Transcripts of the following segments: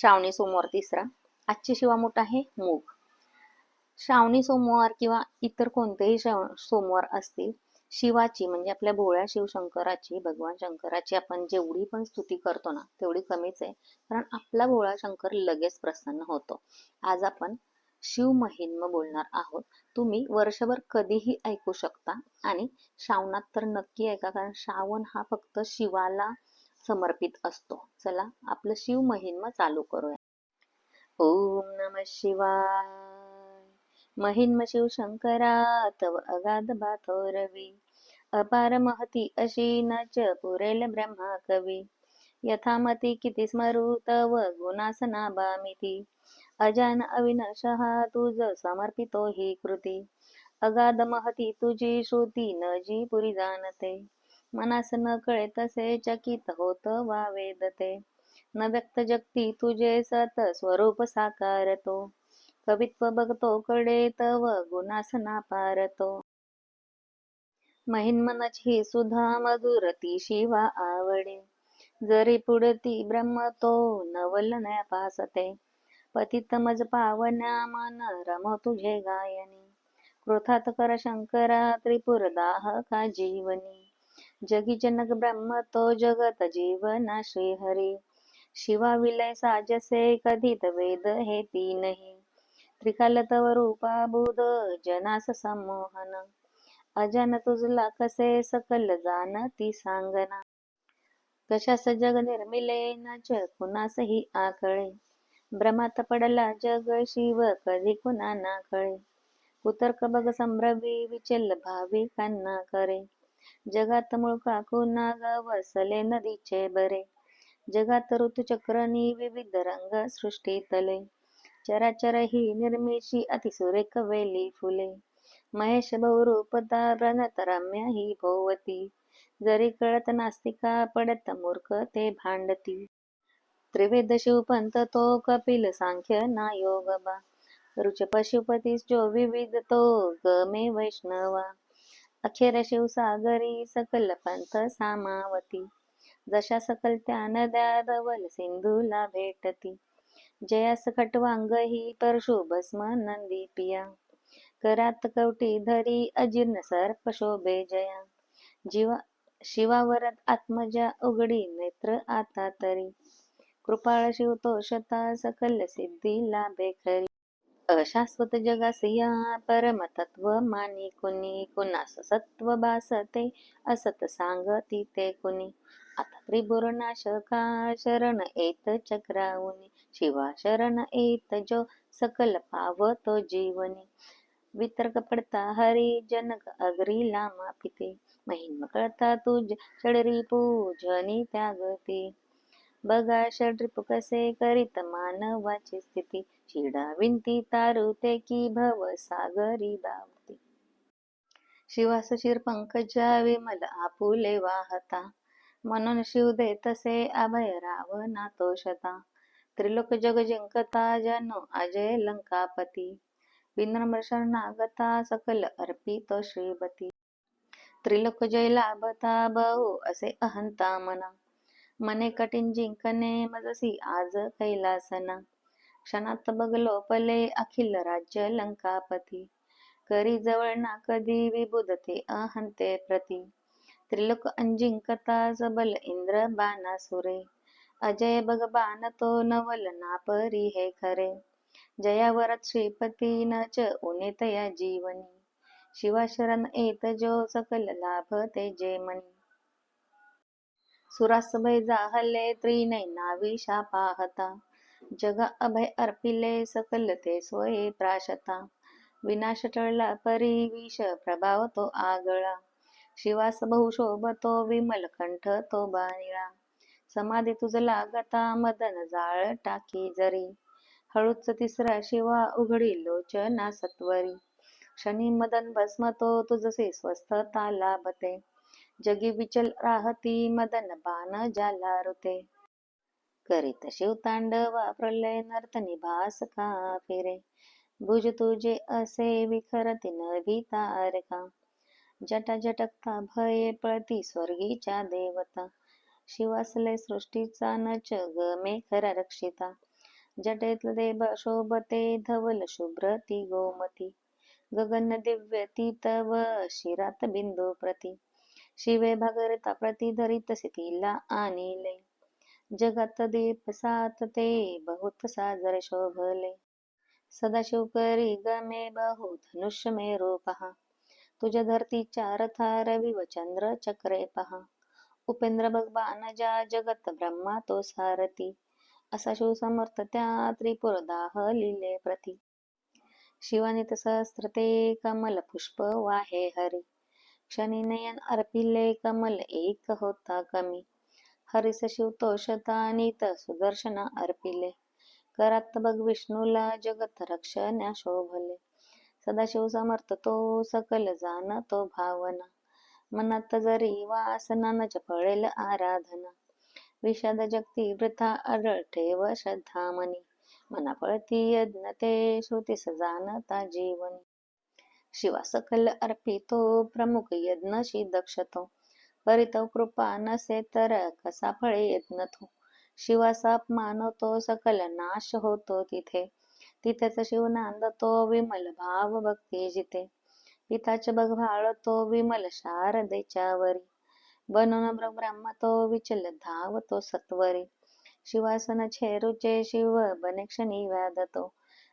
श्रावणी सोमवार तिसरा आजची शिवामूठ आहे मूग. श्रावणी सोमवार किंवा इतर कोणतेही श्राव- सोमवार असतील शिवाची म्हणजे आपल्या भोळ्या शिवशंकराची भगवान शंकराची आपण जेवढी पण स्तुती करतो ना तेवढी कमीच आहे. कारण आपला भोळा शंकर लगेच प्रसन्न होतो. आज आपण शिव महिन्म बोलणार आहोत. तुम्ही वर्षभर कधीही ऐकू शकता आणि श्रावणात तर नक्की ऐका कारण श्रावण हा फक्त शिवाला समर्पित असतो. चला आपलं शिव महिन्म चालू करूया. ओम नम शिवाय. महिन्म शिव शंकरा तव अगाध बाथोरवी अपार महती अशी नच पुरेल ब्रह्मा कवी. यथामती किती स्मरू तव गुणासना बामिती. अजान अविनाशः तुझ समर्पितो ही कृती. अगाध महती तुझी श्रुती न जी पुरी जाणते. मनास न कळे तसे चकित होत वा वेदते न व्यक्त जगती तुझे सत स्वरूप साकारतो. कवित्व बघतो कडे तव गुणासना पारतो. महिन्मनच ही सुधा मधुरती शिवा आवडे. जरी पुढती ब्रह्म तो नवल पासते. पतित मज पावन्या मन रम तुझे गायनी. कृथात कर शंकरा त्रिपुर दाह का जीवनी. जगी जनक ब्रह्म तो जगत जीवना श्री हरी शिवा विलय साजसे कधित वेद हे तीनही त्रिकाल तव रूपा बुध जनास संमोहन। अजन तुझला कसे सकल जान ती सांगना। कशास जग निर्मिले नच कुणासही आकळे। भ्रमात पडला जग शिव कधी कुणा ना कळे। कुतर्क बघ संभ्रवी विचल भावी करे। जगात मुळका कुणा वसले नदीचे बरे. जगात ऋतुचक्रनी विविध रंग सृष्टीतले चराचर ही निर्मिशी अतिसुरेख वेली फुले. महेश बहुरूपता रणत रम्य ही भोवती. जरी कळत नास्तिका पडत मूर्ख ते भांडती. त्रिवेद शिवपंत तो कपिल सांख्य ना योग बा. रुच पशुपतीस जो विविध तो गमे वैष्णवा. अखेर शिवसागरी सकल पंथ सामावती. जशा सकल त्या नद्या धवल सिंधूला भेटती. जयास खटवांग ही परशुभस्म नंदी पिया. करात कवटी धरी अजीर्ण सर्प शोभे जया. जीवा शिवावरत आत्मजा उघडी नेत्र आता तरी. कृपाळ शिव तो शता सकल सिद्धी लाभे खरी अशाश्वत जगासिया परमतत्व मानी कुणी कुणास सत्व भासते असत सांगती ते कुणी. आता त्रिपुर नाशका शरण येत चक्रावुनी शिवा शरण येत जो सकल पावतो जीवनी. वितर्क पडता हरी जनक अग्री लामा पिते महिम कळता तुझ षडरी पूजनी त्यागती. बघा षड्रिप कसे करीत मानवाची स्थिती. शिडा विंती तारुते की भव सागरी दावती शिवास शिर पंकजा विमल आपुले वाहता. म्हणून शिव दे तसे अभय रावणा तोषता त्रिलोक जग जिंकता जनो अजय लंकापती. विनम्र शरणागता सकल अर्पितो श्रीपती त्रिलोक जय लाभता बहु असे अहंता मना. मने कठीण जिंकणे मजसी आज कैलासना क्षणात बघलो पले अखिल राज्य लंकापती. करी जवळ ना कधी विबुधते अहंते प्रती. त्रिलोक अंजिंकता सबल इंद्र बाणासुरे अजय भगबान तो नवल ना परी हे खरे. जयावरत श्रीपती न च उनेतया जीवनी. शिवाशरण एत जो सकल लाभ ते जे मनी. सुरास भय जाहले त्रिनयना विषा पाहता। जग अभय अर्पिले सकल ते सोये त्राशता विनाश टळला परी विष प्रभाव तो आगळा। शिवास बहुशोभतो विमल कंठ तो बानिळा। समाधी तुझ लागता मदन जाळ टाकी जरी। हळूच तिसरा शिवा उघडी लोचना सत्वरी। शनी मदन भस्म तो तुझसे स्वस्थता लाभते। जगी विचल राहती मदन बाण जाला रुते. करीत शिवतांडवा प्रलय नर्तनी भास का फिरे. भुज तुझे असे विखरती नभी तारका जटा जटकता भये पळती स्वर्गीच्या देवता. शिवासले सृष्टीचा नच गमे खरा रक्षिता. जटेतल देव शोभते धवल शुभ्र ती गोमती. गगन दिव्य ती तव शिरात बिंदू प्रती. शिवे भगरता प्रती धरित तिला आणिले जगत दीप सात ते बहुत साजर शोभले. सदाशिव करी गमे बहु धनुष्य मेरू पहा तुझ्या धरतीच्या रथा रवी व चंद्र चक्रे पहा. उपेंद्र भगवान ज्या जगत ब्रह्मा तो सारथी. असा शिव समर्थ त्या त्रिपुर दाह लिले प्रती. शिवानित सहस्र ते कमल पुष्प वाहे हरी. क्षणी नयन अर्पिले कमल एक होता कमी. हरिस शिव तो सुदर्शन अर्पिले. करात बघ विष्णूला जगत रक्षण्या शोभले. सदाशिव समर्थ तो सकल जाण तो भावना. मनात जरी वासना न पळेल आराधना. विषाद जगती वृथा अडळ ठेव श्रद्धामणी मना पळती यज्ञ ते श्रुतीस जाणता जीवनी. शिवा सकल अर्पितो प्रमुख यज्ञशी दक्षतो. करीतो कृपा नसे तर कसा फळे यज्ञ तो शिवासाप मानवतो सकल नाश होतो तिथे. तिथेच शिव नांदतो विमल भाव भक्ती जिथे. पिताचे बघ तो विमल शारदेच्या वरी. बनून ब्रह्म तो विचल धावतो सत्वरी. शिवासन छेरुचे शिव बने क्षणी व्याधतो.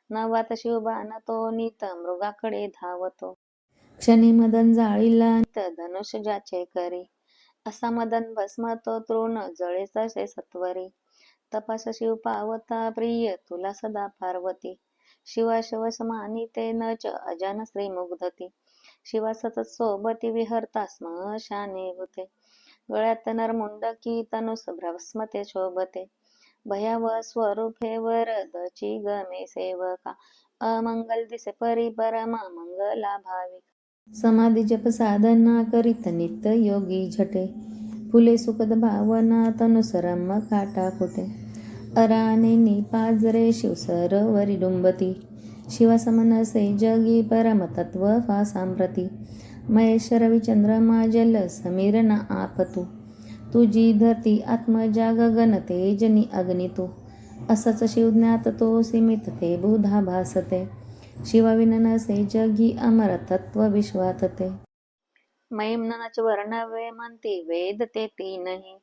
नवात शिव बाणतो नित मृगाकडे धावतो. क्षणी मदन जाळीला नित धनुष ज्याचे करी. असा मदन भस्म तो तृण जळे तसे सत्वरी. तपास शिव पावता प्रिय तुला सदा पार्वती. शिवा शिव समानी ते न च अजान श्री मुग्धती. शिवा सतत सोबती विहरता स्मशाने होते. गळ्यात नरमुंडकी तनुस भ्रस्मते शोभते. भयाव स्वरूपे वरदची गमे सेवका। अमंगल दिसे परी परमा मंगला भाविक। समाधी जप साधना करीत नित्य योगी झटे। फुले सुखद भावना तनुसरम काटा फुटे। अराने पाजरे शिवसर सरोवरी डुंबती। शिवासमनसे जगी परमतत्व फा सांप्रती महेश रविचंद्रमा जल समीर न आपतू। तुझी धरती आत्मजा गगन तेजनी अग्नी तू. असाच शिवज्ञात तो सीमित ते बुधा भासते. शिवाविन नसे जगी अमर तत्व विश्वात ते मैमनाच वर्णवे म्हणते वेद ते तीनही.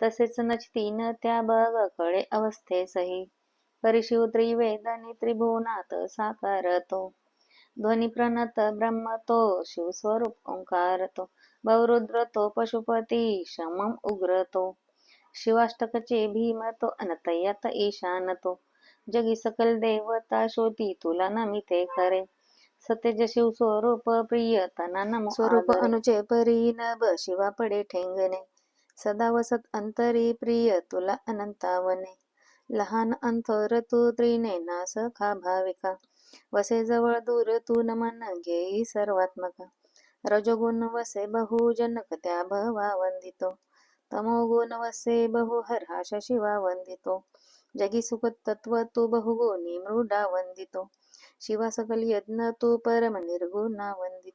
तसेच नच तीन त्या बघ कळे अवस्थेसही. परी शिव त्रिवेदनी त्रिभुवनात साकार तो ध्वनी प्रणत ब्रह्म तो शिव स्वरूप ओंकार तो बहुरुद्र तो पशुपती शमम उग्र तो शिवाष्टकचे भीम तो अनतयत ईशान तो जगी सकल देवता शोधी तुला नमिते करे सतेज शिव स्वरूप प्रिय तना नमो स्वरूप अनुचे परी नभ शिवा पडे ठेंगणे सदा वसत अंतरी प्रिय तुला अनंतावने लहान अंतर तू त्रिने नास खा भाविका वसे जवळ दूर तू न मन घेई सर्वात्मका रजोगुण वसे बहु जनक त्या भवा वंदितो. तमोगुण वसे बहु हर्ष शिवा वंदितो. जगी सुख तत्व तू बहुगुणी मृडा वंदितो. शिवा सकल यज्ञ तू परम निर्गुणा वंदित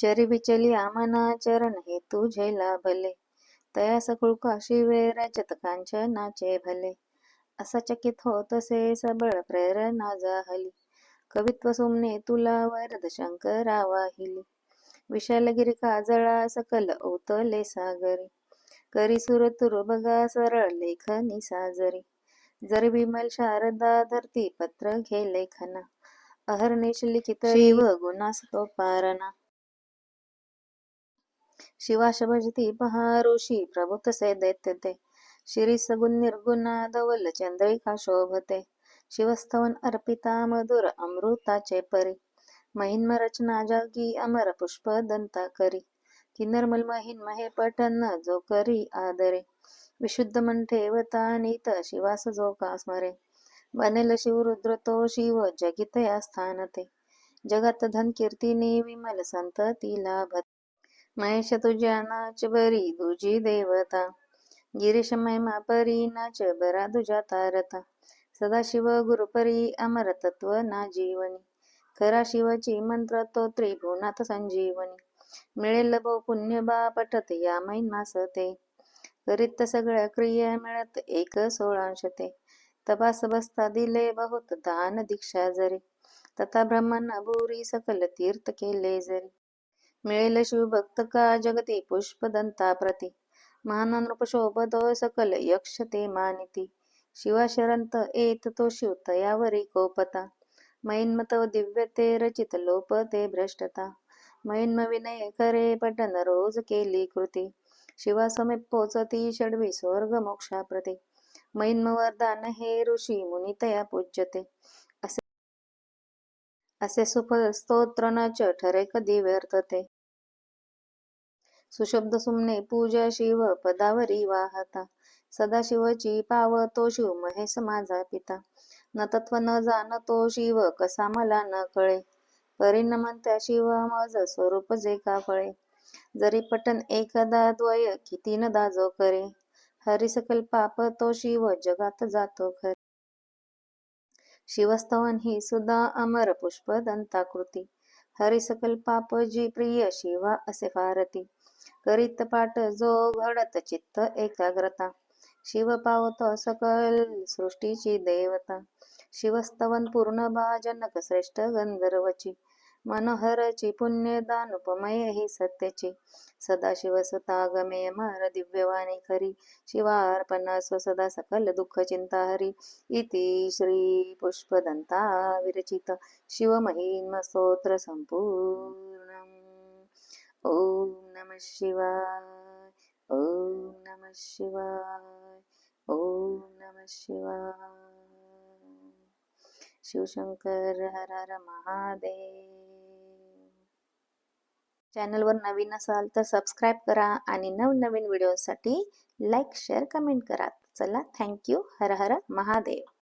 जरी विचली आमना चरण हे तुझे लाभले. तया सकुळका शिवे रजत कांचनाचे भले. असा चकित होतसे सबळ प्रेरणा जाहली. कवित्व सुमने तुला वरद शंकरा वाहिली विशालगिरी काजळा सकल ओतले सागरी. करी सुर तुर बघा सरळ लेखनी साजरी. जर विमल शारदा धरती पत्र घे लेखना. अहर्निश लिखित शिव गुणास तो पारणा. शिवाश भजती पहा ऋषी प्रभु तसे दैत्य ते. शिरीष गुण निर्गुणा धवल चंद्रिका शोभते. शिवस्तवन अर्पिता मधुर अमृताचे परी. महिन्म रचना जागी अमर पुष्प दंता करी. किन्नरमल महिन्म महिन पठन जो करी आदरे. विशुद्ध मन ठेवता नीत शिवास जो का स्मरे. बनेल शिवरुद्र तो शिव जगित या स्थान ते जगात धन कीर्तीने विमल संत ती लाभत. महेश तुझ्या नाच बरी तुझी देवता. गिरीश महिमा परी नाच बरा तुझ्या तारता. सदाशिव गुरुपरी अमर तत्व ना जीवनी. खरा शिवाची मंत्र तो त्रिभुवनाथ संजीवनी. मिळेल भो पुण्य बा पठत या मास ते करीत सगळ्या क्रिया मिळत एक सोळांश ते तपास बसता दिले बहुत दान दीक्षा जरी. तथा ब्रह्मन भूरी सकल तीर्थ केले जरी. मिळेल शिवभक्त का जगती पुष्पदंता प्रती महान नृप शोभतो सकल यक्ष ते मानिती. शिवा शरंत तो शिव यावरी कोपता। मैन्मत दिव्य ते रचित लोप ते भ्रष्टता। मैन्म विनय करे पठन रोज केली कृती। शिवा समीप पोचती षडवी स्वर्ग मोक्षाप्रते। मैन्म वरदान हे ऋषी मुनितया पूज्यते। असे असे सुफल स्तोत्र नच ठरे कधी व्यर्थते? सुशब्द सुमने पूजा शिव पदावरी वाहता। सदाशिवची पावतो शिव महेश माझा पिता. न तत्व न जाणतो शिव कसा मला न कळे. परिणमन म्हणत्या शिव मज स्वरूप जे का फळे. जरी पटन एकदा द्वय किती न दाजो करे. हरी सकल पाप तो शिव जगात जातो खरे. शिवस्तवन ही सुद्धा अमर पुष्प दंताकृती. हरी सकल पाप जी प्रिय शिवा असे फारती. करीत पाठ जो घडत चित्त एकाग्रता. शिव पावतो सकल सृष्टीची देवता. शिवस्तवन पूर्ण भाजनक श्रेष्ठ गंधर्वची. मनोहरची पुण्यदानुपमय ही सत्यची. सदाशिव सुतागमे मर दिव्यवाणी खरी. स्व सदा सकल दुःख चिंता हरी. इति श्री पुष्पदंता विरचित. शिवमहिम स्तोत्र संपूर्णम्. ओम नमः शिवाय. ओम नमः शिवाय. ओम नमः शिवाय। शिवशंकर हर हर महादेव। चॅनलवर नवीन असाल तर सबस्क्राईब करा आणि नवनवीन व्हिडिओसाठी लाईक शेअर कमेंट करा. चला थँक्यू हर हर महादेव.